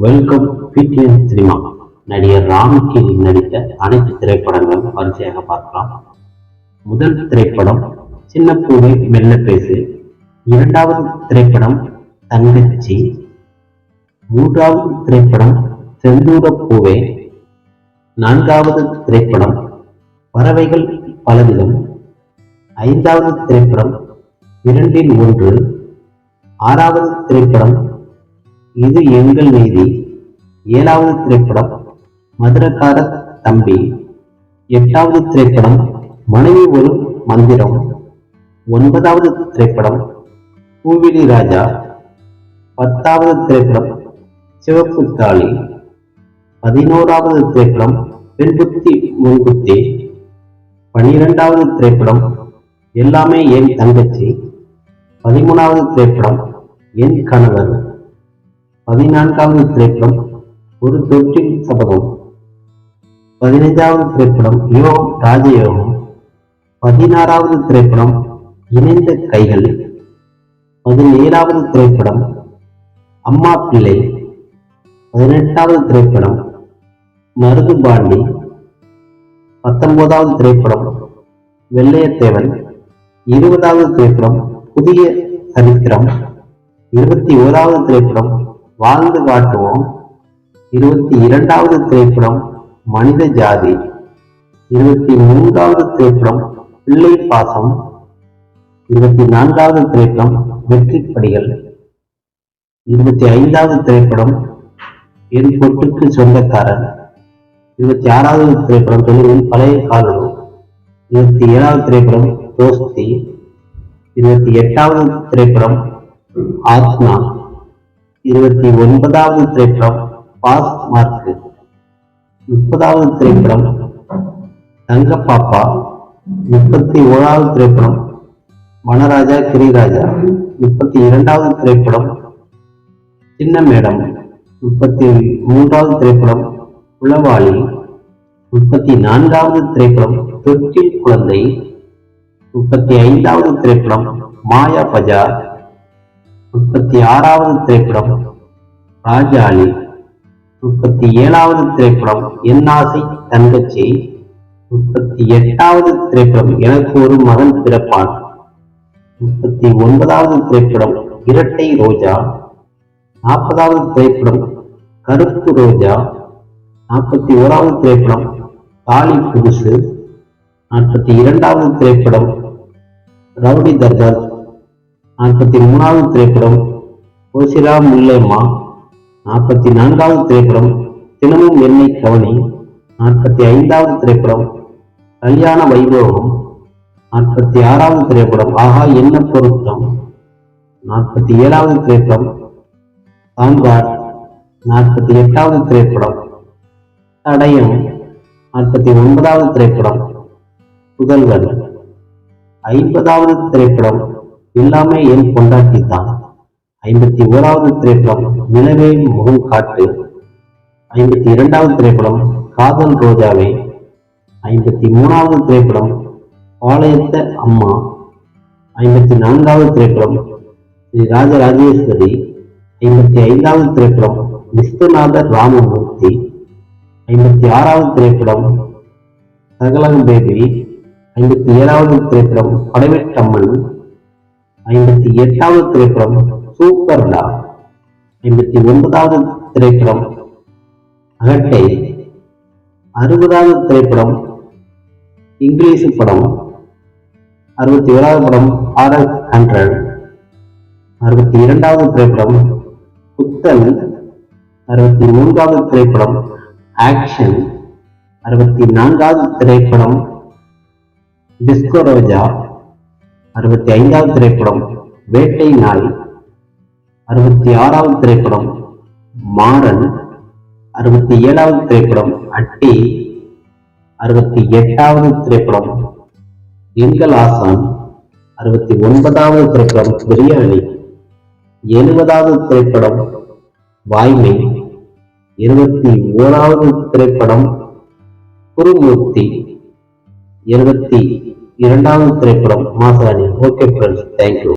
Welcome PTN cinema நடிகர் ராம்கி நடித்த அனைத்து திரைப்படங்களும் வரிசையாக பார்க்கலாம். முதல் திரைப்படம் சின்ன பூவை மெல்ல பேசு. இரண்டாவது திரைப்படம் தங்கச்சி. மூன்றாவது திரைப்படம் செந்தூர பூவே. நான்காவது திரைப்படம் பறவைகள் பலவிதம். ஐந்தாவது திரைப்படம் இரண்டில் ஒன்று. ஆறாவது திரைப்படம் இது எங்கள் நீதி. ஏழாவது திரைப்படம் மதுரக்கார தம்பி. எட்டாவது திரைப்படம் மனைவி ஒரு மந்திரம். ஒன்பதாவது திரைப்படம் பூவிலி ராஜா. பத்தாவது திரைப்படம் சிவப்பு தாளி பதினோராவது திரைப்படம் பெண்புத்தி முன்புத்தி பனிரெண்டாவது திரைப்படம் எல்லாமே என் தங்கச்சி. பதிமூணாவது திரைப்படம் என் கணவர். பதினான்காவது திரைப்படம் ஒரு தொற்றின் சபதம். பதினைந்தாவது திரைப்படம் யோகம் ராஜயோகம். பதினாறாவது திரைப்படம் இணைந்த கைகள். பதினேழாவது திரைப்படம் அம்மா பிள்ளை. பதினெட்டாவது திரைப்படம் மருது பாண்டி. பத்தொன்பதாவது திரைப்படம் வெள்ளையத்தேவன். இருபதாவது திரைப்படம் புதிய சரித்திரம். இருபத்தி ஓராவது திரைப்படம் வாழ்ந்து காட்டுவோம். இருபத்தி இரண்டாவது திரைப்படம் மனித ஜாதி. இருபத்தி மூன்றாவது திரைப்படம் பிள்ளை பாசம். இருபத்தி நான்காவது திரைப்படம் வெற்றி படிகள். இருபத்தி ஐந்தாவது திரைப்படம் என் பொட்டுக்கு சொந்தக்காரன் இருபத்தி ஆறாவது திரைப்படம் தெலுங்கில் பழைய காலம் இருபத்தி ஏழாவது திரைப்படம் தோஸ்தி. இருபத்தி எட்டாவது திரைப்படம் ஆத்மா. இருபத்தி ஒன்பதாவது திரைப்படம் பாஸ் மார்க் முப்பதாவது திரைப்படம் தங்க பாப்பா முப்பத்தி ஓராவது திரைப்படம் வனராஜா கிரிராஜா. முப்பத்தி இரண்டாவது திரைப்படம் சின்ன மேடம் முப்பத்தி மூன்றாவது திரைப்படம் உளவாளி முப்பத்தி நான்காவது திரைப்படம் தொட்டில் குழந்தை. முப்பத்தி ஐந்தாவது திரைப்படம் மாயா பஜார். முப்பத்தி ஆறாவது திரைப்படம் ராஜாளி. முப்பத்தி ஏழாவது திரைப்படம் என் ஆசை தங்கச்சி. முப்பத்தி எட்டாவது திரைப்படம் எனக்கு ஒரு மகன் பிறப்பான். முப்பத்தி ஒன்பதாவது திரைப்படம் இரட்டை ரோஜா. நாற்பதாவது திரைப்படம் கருப்பு ரோஜா. நாற்பத்தி ஓராவது திரைப்படம் தாலி புதுசு. நாற்பத்தி இரண்டாவது திரைப்படம் ரவுடி தர்கர் நாற்பத்தி மூணாவது திரைப்படம் ஓசிரா முல்லைமா நாற்பத்தி நான்காவது திரைப்படம் தினமும் என்னை கவனி நாற்பத்தி ஐந்தாவது திரைப்படம் கல்யாண வைபோகம் நாற்பத்தி ஆறாவது திரைப்படம் ஆஹா என்ன பொருத்தம் நாற்பத்தி ஏழாவது திரைப்படம் சாம்பார் நாற்பத்தி எட்டாவது திரைப்படம் தடயம் நாற்பத்தி ஒன்பதாவது திரைப்படம் புதல்வன் ஐம்பதாவது திரைப்படம் எல்லாமே என் பொண்டாட்டி தான். ஐம்பத்தி ஓராவது திரைப்படம் நிலவே முகம் காட்டு. ஐம்பத்தி இரண்டாவது திரைப்படம் காதல் ரோஜாவே. ஐம்பத்தி மூணாவது திரைப்படம் பாளையத்த அம்மா. ஐம்பத்தி நான்காவது திரைப்படம் ஸ்ரீ ராஜராஜேஸ்வரி. ஐம்பத்தி ஐந்தாவது திரைப்படம் விஸ்வநாத ராமமூர்த்தி. ஐம்பத்தி ஆறாவது திரைப்படம் சகலகம் பேபி. ஐம்பத்தி ஏழாவது திரைப்படம் படவேட்டம்மன். ஐம்பத்தி எட்டாவது திரைப்படம் சூப்பர்டா ஐம்பத்தி ஒன்பதாவது திரைப்படம் அகட்டை. அறுபதாவது திரைப்படம் இங்கிலீஷ் படம். அறுபத்தி ஓராவது படம் ஆர் எஸ் ஹண்ட்ரட். அறுபத்தி இரண்டாவது திரைப்படம் புத்தன். அறுபத்தி மூன்றாவது திரைப்படம் ஆக்ஷன். அறுபத்தி நான்காவது திரைப்படம் டிஸ்கோ ரோஜா. அறுபத்தி ஐந்தாவது திரைப்படம் வேட்டை நாய் அறுபத்தி ஆறாவது திரைப்படம் மாறன். அறுபத்தி ஏழாவது திரைப்படம் அட்டி. அறுபத்தி எட்டாவது திரைப்படம் எங்கள் ஆசான் அறுபத்தி ஒன்பதாவது திரைப்படம் பிரியாணி எழுபதாவது திரைப்படம் வாய்மை. இருபத்தி ஓராவது திரைப்படம் குருமூர்த்தி. இருபத்தி இரண்டாவது திரைப்படம் மாசாணி ஓகே ஃப்ரெண்ட்ஸ் தேங்க்யூ